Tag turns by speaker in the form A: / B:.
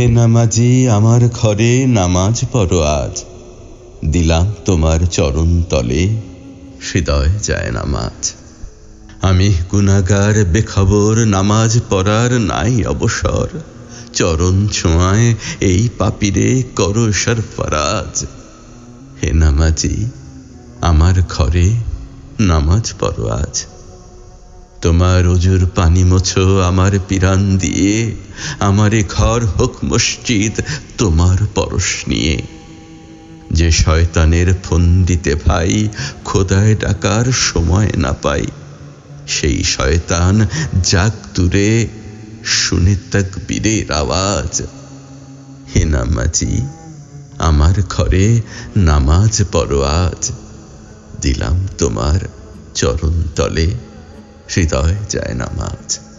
A: হে নামাজি, আমার ঘরে নামাজ পড়ো আজ। দিলাম তোমার চরণ তলে, হৃদয় যায় নামাজ। আমি গুনাগার বেখবর, নামাজ পড়ার নাই অবসর। চরণ ছোঁয়ায় এই পাপিরে করো সরফরাজ। হে নামাজি, আমার ঘরে নামাজ পড়ো আজ। তোমার অজুর পানি মোছো আমার পিরান দিয়ে, আমারে ঘর হোক মসজিদ তোমার পরশ নিয়ে। যে শয়তানের ফন্দিতে ভাই, খোদায় ডাকার সময় না পাই। সেই শয়তান যাক দূরে শুনে তাকবীরের আওয়াজ। হে নামাজি, আমার ঘরে নামাজ পড়ো আজ। দিলাম তোমার চরণ তলে। হৃদয় যায় নামাজ।